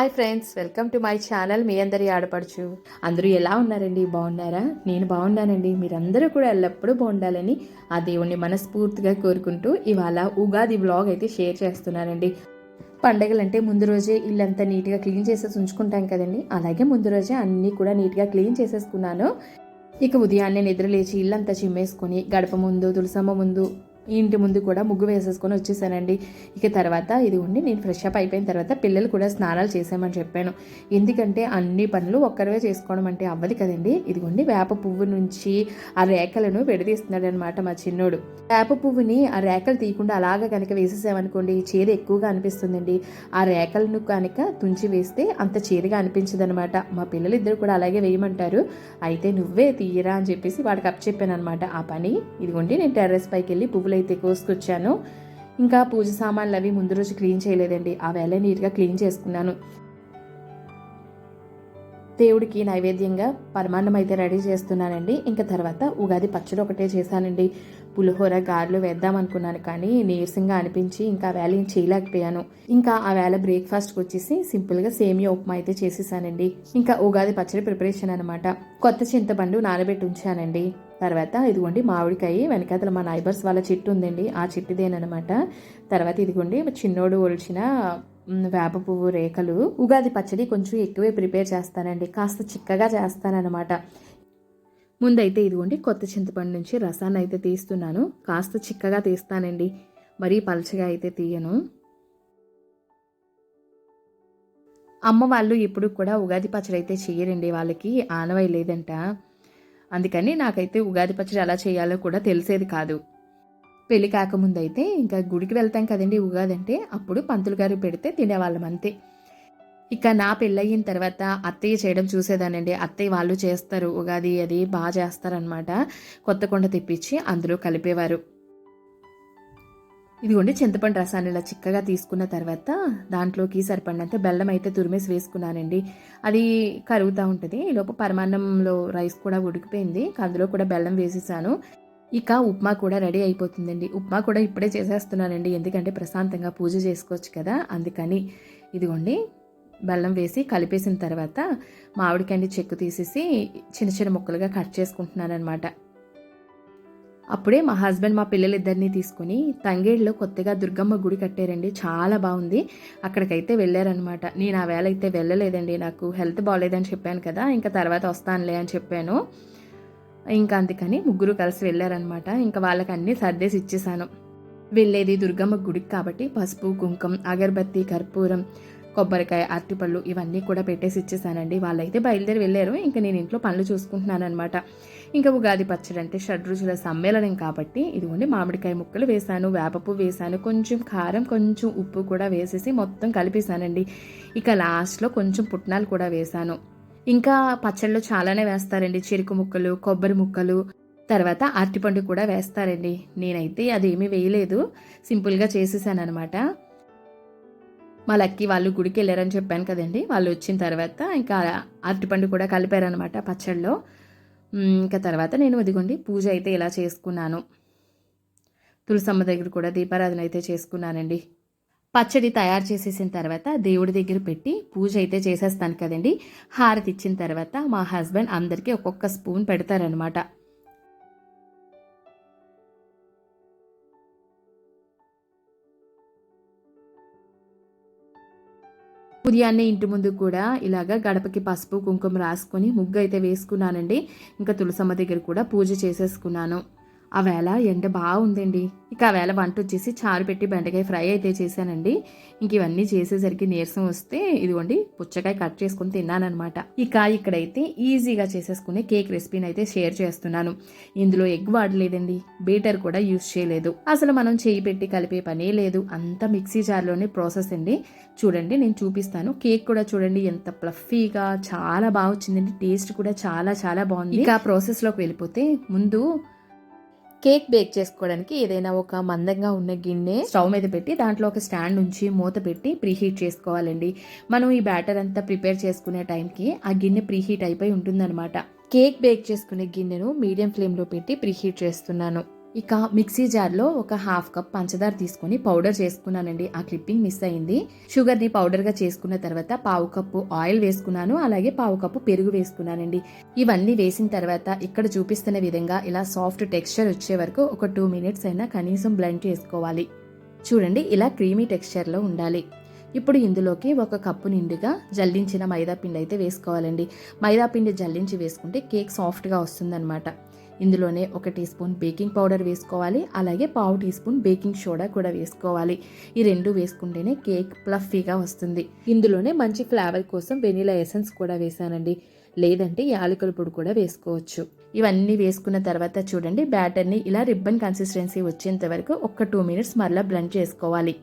Hi friends welcome to my channel. మీ అందరి ఆడపడుచు. అందరూ ఎలా ఉన్నారండి? బాగున్నారా? నేను బాగున్నానండి. మీరందరూ కూడా ఎల్లప్పుడూ బాగుండాలని ఆ దేవుణ్ణి మనస్ఫూర్తిగా కోరుకుంటూ ఇవాళ ఉగాది వ్లాగ్ అయితే షేర్ చేస్తున్నానండి. పండగలంటే ముందు రోజే ఇల్లంతా నీట్గా క్లీన్ చేసేసి ఉంచుకుంటాం కదండి. అలాగే ముందు రోజే అన్నీ కూడా నీట్గా క్లీన్ చేసేసుకున్నాను. ఇక ఉదయాన్నే నిద్రలేచి ఇల్లంతా చిమ్మేసుకొని గడప ముందు తులసమ్మ ముందు ఇంటి ముందు కూడా ముగ్గు వేసేసుకొని వచ్చేసానండి. ఇక తర్వాత ఇది ఉండి నేను ఫ్రెష్ అప్ అయిపోయిన తర్వాత పిల్లలు కూడా స్నానాలు చేసామని చెప్పాను. ఎందుకంటే అన్ని పనులు ఒక్కరివే చేసుకోవడం అంటే అవ్వదు కదండి. ఇదిగోండి వేప పువ్వు నుంచి ఆ రేఖలను విడదీస్తున్నాడు అనమాట మా చిన్నోడు. వేప పువ్వుని ఆ రేఖలు తీయకుండా అలాగా కనుక వేసేసామనుకోండి చేదు ఎక్కువగా అనిపిస్తుందండి. ఆ రేఖలను కనుక తుంచి వేస్తే అంత చేదుగా అనిపించదనమాట. మా పిల్లలు ఇద్దరు కూడా అలాగే వేయమంటారు. అయితే నువ్వే తీయరా అని చెప్పేసి వాడికి అప్ చెప్పాను అనమాట ఆ పని ఇదిగోండి నేను టెర్రస్ పైకి వెళ్ళి పువ్వులు అయితే కోసుకొచ్చాను. ఇంకా పూజ సామాన్లు అవి ముందు రోజు క్లీన్ చేయలేదండి. ఆ వేళ నీట్గా క్లీన్ చేసుకున్నాను. దేవుడికి నైవేద్యంగా పరమాన్నం అయితే రెడీ చేస్తున్నానండి. ఇంకా తర్వాత ఉగాది పచ్చడి ఒకటే చేశానండి. పులిహోర గారెలు వేద్దాం అనుకున్నాను కానీ నీరసంగా అనిపించి ఇంకా వేళ ఏం చేయలేకపోయాను. ఇంకా ఆ వేళ బ్రేక్ఫాస్ట్కి వచ్చేసి సింపుల్గా సేమియా ఉప్మా అయితే చేసేసానండి. ఇంకా ఉగాది పచ్చడి ప్రిపరేషన్ అనమాట కొత్త చింతపండు నానబెట్టి ఉంచానండి. తర్వాత ఇదిగోండి మామిడికాయ వెనకాతల మా నైబర్స్ వాళ్ళ చెట్టు ఉందండి ఆ చెట్టుదేనమాట తర్వాత ఇదిగోండి చిన్నోడు ఒలిచిన వేప పువ్వు రేఖలు. ఉగాది పచ్చడి కొంచెం ఎక్కువే ప్రిపేర్ చేస్తానండి కాస్త చిక్కగా చేస్తానన్నమాట. ముందైతే ఇదిగోండి కొత్త చింతపండు నుంచి రసాన్ని అయితే తీస్తున్నాను కాస్త చిక్కగా తీస్తానండి మరీ పలచగా అయితే తీయను. అమ్మ వాళ్ళు ఇప్పుడు కూడా ఉగాది పచ్చడి అయితే చేయరండి వాళ్ళకి ఆనవాయి లేదంట అందుకని నాకైతే ఉగాది పచ్చడి ఎలా చేయాలో కూడా తెలిసేది కాదు. పెళ్ళి కాకముందైతే ఇంకా గుడికి వెళ్తాం కదండి ఉగాది అంటే అప్పుడు పంతులు గారు పెడితే తినేవాళ్ళం అంతే. ఇక నా పెళ్ళయిన తర్వాత అత్తయ్య చేయడం చూసేదానండి. అత్తయ్య వాళ్ళు చేస్తారు ఉగాది అది బాగా చేస్తారనమాట కొత్త కొండ తెప్పించి అందులో కలిపేవారు. ఇదిగోండి చింతపండు రసాన్ని ఇలా చిక్కగా తీసుకున్న తర్వాత దాంట్లోకి సరిపడినంత బెల్లం అయితే తురిమేసి వేసుకున్నానండి. అది కరుగుతూ ఉంటుంది. ఈలోపు పరమాన్నంలో రైస్ కూడా ఉడికిపోయింది. అందులో కూడా బెల్లం వేసేసాను. ఇక ఉప్మా కూడా రెడీ అయిపోతుందండి. ఉప్మా కూడా ఇప్పుడే చేసేస్తున్నానండి. ఎందుకంటే ప్రశాంతంగా పూజ చేసుకోవచ్చు కదా అందుకని ఇదిగోండి బెల్లం వేసి కలిపేసిన తర్వాత మామిడికాయని చెక్కు తీసేసి చిన్న చిన్న ముక్కలుగా కట్ చేసుకుంటున్నాను అనమాట అప్పుడే మా హస్బెండ్ మా పిల్లలిద్దరిని తీసుకుని తంగేడులో కొత్తగా దుర్గమ్మ గుడి కట్టారండి. చాలా బాగుంది. అక్కడికైతే వెళ్ళారనమాట నేను ఆ వేళ అయితే వెళ్ళలేదండి. నాకు హెల్త్ బాగాలేదని చెప్పాను కదా ఇంకా తర్వాత వస్తానులే అని చెప్పాను. ఇంకా అందుకని ముగ్గురు కలిసి వెళ్ళారనమాట ఇంకా వాళ్ళకి అన్నీ సర్దేసి ఇచ్చేసాను. వెళ్ళేది దుర్గమ్మ గుడికి కాబట్టి పసుపు కుంకుమ అగరబత్తి కర్పూరం కొబ్బరికాయ అరటిపళ్ళు ఇవన్నీ కూడా పెట్టేసి ఇచ్చేసానండి. వాళ్ళైతే బయలుదేరి వెళ్ళారు. ఇంకా నేను ఇంట్లో పనులు చూసుకుంటున్నాను అనమాట ఇంకా ఉగాది పచ్చడి అంటే షడ్రుచుల సమ్మేళనం కాబట్టి ఇదిగోండి మామిడికాయ ముక్కలు వేసాను వేపపు వేసాను కొంచెం కారం కొంచెం ఉప్పు కూడా వేసేసి మొత్తం కలిపేసానండి ఇక లాస్ట్లో కొంచెం పుట్నాలు కూడా వేసాను ఇంకా పచ్చళ్ళు చాలానే వేస్తారండి చెరుకు ముక్కలు కొబ్బరి ముక్కలు తర్వాత అరటిపండు కూడా వేస్తారండి. నేనైతే అదేమీ వేయలేదు సింపుల్గా చేసేసాను అనమాట మా లక్కీ వాళ్ళు గుడికి వెళ్ళారని చెప్పాను కదండి వాళ్ళు వచ్చిన తర్వాత ఇంకా అరటిపండు కూడా కలిపారనమాట పచ్చళ్ళలో ఇంకా తర్వాత నేను ఇదిగోండి పూజ అయితే ఇలా చేసుకున్నాను. తులసమ్మ దగ్గర కూడా దీపారాధన అయితే చేసుకున్నానండి. పచ్చడి తయారు చేసేసిన తర్వాత దేవుడి దగ్గర పెట్టి పూజ అయితే చేసేస్తాను కదండి. హారతి ఇచ్చిన తర్వాత మా హస్బెండ్ అందరికీ ఒక్కొక్క స్పూన్ పెడతారనమాట ఉదయాన్నే ఇంటి ముందు కూడా ఇలాగా గడపకి పసుపు కుంకుమ రాసుకొని ముగ్గు అయితే వేసుకున్నానండి. ఇంకా తులసమ్మ దగ్గర కూడా పూజ చేసేసుకున్నాను. ఆ వేళ ఎండ బాగుందండి. ఇక ఆ వేళ వంట వచ్చేసి చారు పెట్టి బెండకాయ ఫ్రై అయితే చేశానండి. ఇంక ఇవన్నీ చేసేసరికి నీరసం వస్తే ఇదిగోండి పుచ్చకాయ కట్ చేసుకుని తిన్నానమాట ఇక ఇక్కడైతే ఈజీగా చేసేసుకునే కేక్ రెసిపీని అయితే షేర్ చేస్తున్నాను. ఇందులో ఎగ్ వాడలేదండి. బీటర్ కూడా యూస్ చేయలేదు. అసలు మనం చేయి పెట్టి కలిపే పనే లేదు. అంతా మిక్సీ జార్లోనే ప్రాసెస్ అండి. చూడండి నేను చూపిస్తాను. కేక్ కూడా చూడండి ఎంత ప్లఫీగా చాలా బాగా వచ్చిందండి. టేస్ట్ కూడా చాలా చాలా బాగుంది. ఇక ఆ ప్రాసెస్లోకి వెళ్ళిపోతే ముందు కేక్ బేక్ చేసుకోవడానికి ఏదైనా ఒక మందంగా ఉన్న గిన్నె స్టవ్ మీద పెట్టి దాంట్లో ఒక స్టాండ్ ఉంచి మూత పెట్టి ప్రీహీట్ చేసుకోవాలండి. మనం ఈ బ్యాటర్ అంతా ప్రిపేర్ చేసుకునే టైంకి ఆ గిన్నె ప్రీహీట్ అయిపోయి ఉంటుందన్నమాట. కేక్ బేక్ చేసుకునే గిన్నెను మీడియం ఫ్లేమ్లో పెట్టి ప్రీహీట్ చేస్తున్నాను. ఇక మిక్సీ జార్లో ఒక హాఫ్ కప్ పంచదార తీసుకొని పౌడర్ చేసుకున్నానండి. ఆ క్లిప్పింగ్ మిస్ అయింది. షుగర్ని పౌడర్గా చేసుకున్న తర్వాత పావు కప్పు ఆయిల్ వేసుకున్నాను. అలాగే పావు కప్పు పెరుగు వేసుకున్నానండి. ఇవన్నీ వేసిన తర్వాత ఇక్కడ చూపిస్తున్న విధంగా ఇలా సాఫ్ట్ టెక్స్చర్ వచ్చే వరకు ఒక టూ మినిట్స్ అయినా కనీసం బ్లెండ్ చేసుకోవాలి. చూడండి ఇలా క్రీమీ టెక్స్చర్లో ఉండాలి. ఇప్పుడు ఇందులోకి ఒక కప్పు నిండుగా జల్లించిన మైదా పిండి అయితే వేసుకోవాలండి. మైదా పిండి జల్లించి వేసుకుంటే కేక్ సాఫ్ట్గా వస్తుందన్నమాట. ఇందులోనే ఒక టీ స్పూన్ బేకింగ్ పౌడర్ వేసుకోవాలి అలాగే పావు టీ స్పూన్ బేకింగ్ సోడా కూడా వేసుకోవాలి. ఈ రెండు వేసుకుంటేనే కేక్ ప్లఫీగా వస్తుంది. ఇందులోనే మంచి ఫ్లేవర్ కోసం వెనీలా ఎసెన్స్ కూడా వేసానండి లేదంటే యాలకుల పొడి కూడా వేసుకోవచ్చు. ఇవన్నీ వేసుకున్న తర్వాత చూడండి బ్యాటర్ని ఇలా రిబ్బన్ కన్సిస్టెన్సీ వచ్చేంత వరకు ఒక టూ మినిట్స్ మరలా బ్లెండ్ చేసుకోవాలి.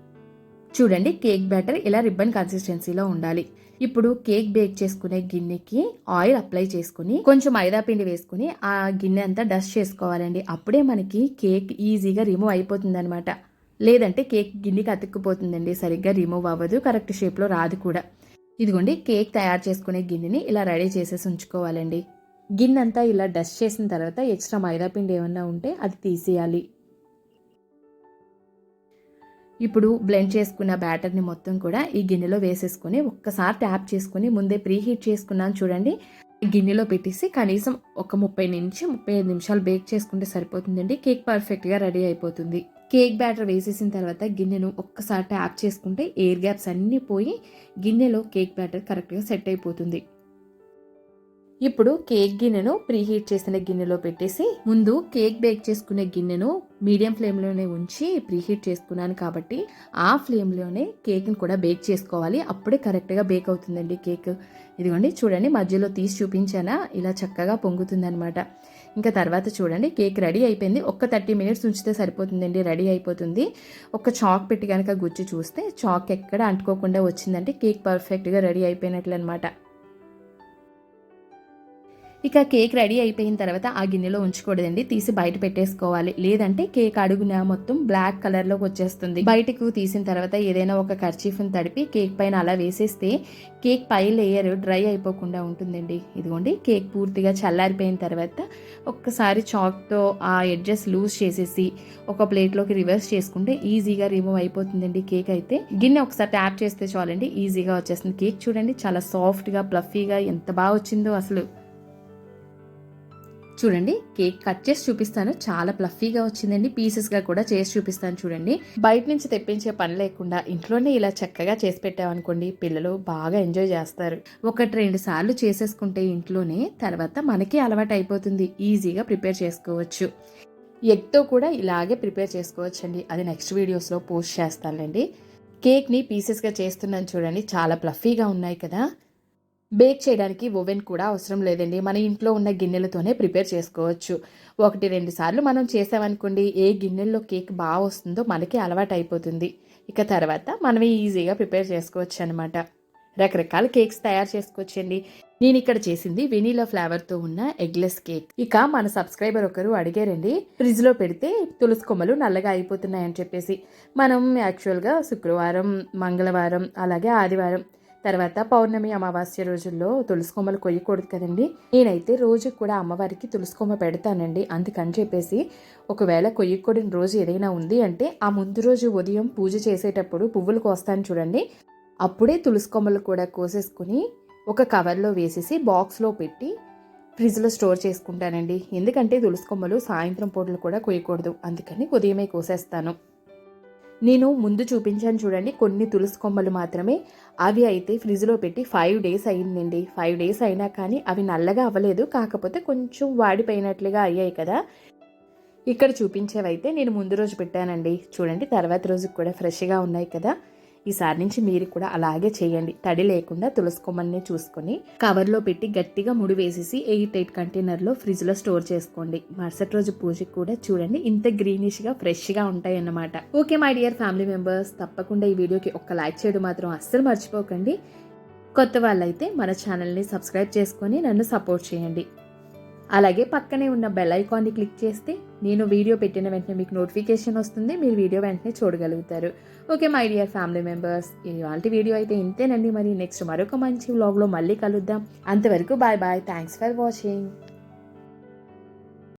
చూడండి కేక్ బ్యాటర్ ఇలా రిబ్బన్ కన్సిస్టెన్సీలో ఉండాలి. ఇప్పుడు కేక్ బేక్ చేసుకునే గిన్నెకి ఆయిల్ అప్లై చేసుకుని కొంచెం మైదా పిండి వేసుకుని ఆ గిన్నె అంతా డస్ట్ చేసుకోవాలండి. అప్పుడే మనకి కేక్ ఈజీగా రిమూవ్ అయిపోతుంది అనమాట లేదంటే కేక్ గిన్నెకి అతుక్కుపోతుందండి సరిగ్గా రిమూవ్ అవ్వదు కరెక్ట్ షేప్లో రాదు కూడా. ఇదిగోండి కేక్ తయారు చేసుకునే గిన్నెని ఇలా రెడీ చేసేసి ఉంచుకోవాలండి. గిన్నె అంతా ఇలా డస్ట్ చేసిన తర్వాత ఎక్స్ట్రా మైదా పిండి ఏమన్నా ఉంటే అది తీసేయాలి. ఇప్పుడు బ్లెండ్ చేసుకున్న బ్యాటర్ని మొత్తం కూడా ఈ గిన్నెలో వేసేసుకొని ఒక్కసారి ట్యాప్ చేసుకుని ముందే ప్రీ హీట్ చేసుకున్నాను చూడండి. గిన్నెలో పెట్టేసి కనీసం ఒక ముప్పై నుంచి ముప్పై ఐదు నిమిషాలు బేక్ చేసుకుంటే సరిపోతుందండి. కేక్ పర్ఫెక్ట్గా రెడీ అయిపోతుంది. కేక్ బ్యాటర్ వేసేసిన తర్వాత గిన్నెను ఒక్కసారి ట్యాప్ చేసుకుంటే ఎయిర్ గ్యాప్స్ అన్నీ పోయి గిన్నెలో కేక్ బ్యాటర్ కరెక్ట్గా సెట్ అయిపోతుంది. ఇప్పుడు కేక్ గిన్నెను ప్రీహీట్ చేసిన గిన్నెలో పెట్టేసి ముందు కేక్ బేక్ చేసుకునే గిన్నెను మీడియం ఫ్లేమ్లోనే ఉంచి ప్రీహీట్ చేసుకున్నాను కాబట్టి ఆ ఫ్లేమ్లోనే కేక్ని కూడా బేక్ చేసుకోవాలి. అప్పుడే కరెక్ట్గా బేక్ అవుతుందండి కేక్. ఇదిగోండి చూడండి మధ్యలో తీసి చూపించానా? ఇలా చక్కగా పొంగుతుందనమాట ఇంకా తర్వాత చూడండి కేక్ రెడీ అయిపోయింది. ఒక్క థర్టీ మినిట్స్ ఉంచితే సరిపోతుందండి రెడీ అయిపోతుంది. ఒక చాక్ పెట్టి కనుక గుచ్చి చూస్తే చాక్ ఎక్కడ అంటుకోకుండా వచ్చిందంటే కేక్ పర్ఫెక్ట్గా రెడీ అయిపోయినట్లు అనమాట ఇక కేక్ రెడీ అయిపోయిన తర్వాత ఆ గిన్నెలో ఉంచకూడదండి. తీసి బయట పెట్టేసుకోవాలి. లేదంటే కేక్ అడుగున మొత్తం బ్లాక్ కలర్లోకి వచ్చేస్తుంది. బయటకు తీసిన తర్వాత ఏదైనా ఒక కర్చీఫ్ని తడిపి కేక్ పైన అలా వేసేస్తే కేక్ పై లేయర్ డ్రై అయిపోకుండా ఉంటుందండి. ఇదిగోండి కేక్ పూర్తిగా చల్లారిపోయిన తర్వాత ఒక్కసారి చాక్తో ఆ ఎడ్జెస్ లూజ్ చేసేసి ఒక ప్లేట్లోకి రివర్స్ చేసుకుంటే ఈజీగా రిమూవ్ అయిపోతుందండి కేక్ అయితే. గిన్నె ఒకసారి ట్యాప్ చేస్తే చాలండి ఈజీగా వచ్చేస్తుంది. కేక్ చూడండి చాలా సాఫ్ట్గా ప్లఫీగా ఎంత బాగా వచ్చిందో అసలు. చూడండి కేక్ కట్ చేసి చూపిస్తాను. చాలా ప్లఫీగా వచ్చిందండి. పీసెస్గా కూడా చేసి చూపిస్తాను చూడండి. బయట నుంచి తెప్పించే పని లేకుండా ఇంట్లోనే ఇలా చక్కగా చేసి పెట్టామనుకోండి పిల్లలు బాగా ఎంజాయ్ చేస్తారు. ఒకటి రెండు సార్లు చేసేసుకుంటే ఇంట్లోనే తర్వాత మనకి అలవాటు అయిపోతుంది. ఈజీగా ప్రిపేర్ చేసుకోవచ్చు. ఎగ్తో కూడా ఇలాగే ప్రిపేర్ చేసుకోవచ్చండి. అది నెక్స్ట్ వీడియోస్లో పోస్ట్ చేస్తానులేండి. కేక్ని పీసెస్గా చేస్తున్నాను చూడండి. చాలా ప్లఫీగా ఉన్నాయి కదా. బేక్ చేయడానికి ఓవెన్ కూడా అవసరం లేదండి. మన ఇంట్లో ఉన్న గిన్నెలతోనే ప్రిపేర్ చేసుకోవచ్చు. ఒకటి రెండు సార్లు మనం చేసామనుకోండి ఏ గిన్నెల్లో కేక్ బాగా వస్తుందో మనకి అలవాటు అయిపోతుంది ఇక తర్వాత మనమే ఈజీగా ప్రిపేర్ చేసుకోవచ్చు అనమాట రకరకాల కేక్స్ తయారు చేసుకోవచ్చండి. నేను ఇక్కడ చేసింది వెనీలా ఫ్లేవర్తో ఉన్న ఎగ్లెస్ కేక్. ఇక మన సబ్స్క్రైబర్ ఒకరు అడిగారండి ఫ్రిడ్జ్లో పెడితే తులసి కొమ్మలు నల్లగా అయిపోతున్నాయని చెప్పేసి. మనం యాక్చువల్గా శుక్రవారం మంగళవారం అలాగే ఆదివారం తర్వాత పౌర్ణమి అమావాస్య రోజుల్లో తులసికొమ్మలు కొయ్యకూడదు కదండి. నేనైతే రోజు కూడా అమ్మవారికి తులసికొమ్మ పెడతానండి. అందుకని చెప్పేసి ఒకవేళ కొయ్యకూడని రోజు ఏదైనా ఉంది అంటే ఆ ముందు రోజు ఉదయం పూజ చేసేటప్పుడు పువ్వులు కోస్తాను చూడండి. అప్పుడే తులసికొమ్మలు కూడా కోసేసుకుని ఒక కవర్లో వేసేసి బాక్స్లో పెట్టి ఫ్రిడ్జ్లో స్టోర్ చేసుకుంటానండి. ఎందుకంటే తులసికొమ్మలు సాయంత్రం పూటలు కూడా కొయ్యకూడదు. అందుకని ఉదయమే కోసేస్తాను. నేను ముందు చూపించాను చూడండి కొన్ని తులసి కొమ్మలు మాత్రమే. అవి అయితే ఫ్రిడ్జ్లో పెట్టి ఫైవ్ డేస్ అయిందండి. ఫైవ్ డేస్ అయినా కానీ అవి నల్లగా అవ్వలేదు. కాకపోతే కొంచెం వాడిపోయినట్లుగా అయ్యాయి కదా. ఇక్కడ చూపించేవైతే నేను ముందు రోజు పెట్టానండి. చూడండి తర్వాత రోజుకి కూడా ఫ్రెష్గా ఉన్నాయి కదా. ఈసారి నుంచి మీరు కూడా అలాగే చేయండి. తడి లేకుండా తులసి కొమ్మల్ని చూసుకొని కవర్లో పెట్టి గట్టిగా ముడి వేసేసి ఎయిట్ ఎయిట్ కంటైనర్లో ఫ్రిడ్జ్లో స్టోర్ చేసుకోండి. మరుసటి రోజు పూజకి కూడా చూడండి. ఇంత గ్రీనిష్గా ఫ్రెష్గా ఉంటాయి అన్నమాట okay my dear family members. తప్పకుండా ఈ వీడియోకి ఒక్క లైక్ చేయడం మాత్రం అస్సలు మర్చిపోకండి. కొత్త వాళ్ళైతే మన ఛానల్ని సబ్స్క్రైబ్ చేసుకొని నన్ను సపోర్ట్ చేయండి. అలాగే పక్కనే ఉన్న బెల్ ఐకాన్ని క్లిక్ చేస్తే నేను వీడియో పెట్టిన వెంటనే మీకు నోటిఫికేషన్ వస్తుంది. మీరు వీడియో వెంటనే చూడగలుగుతారు. Okay my dear family members ఇవాళ వీడియో అయితే ఇంతేనండి. మరి నెక్స్ట్ మరొక మంచి వ్లాగ్లో మళ్ళీ కలుద్దాం. అంతవరకు bye bye thanks for watching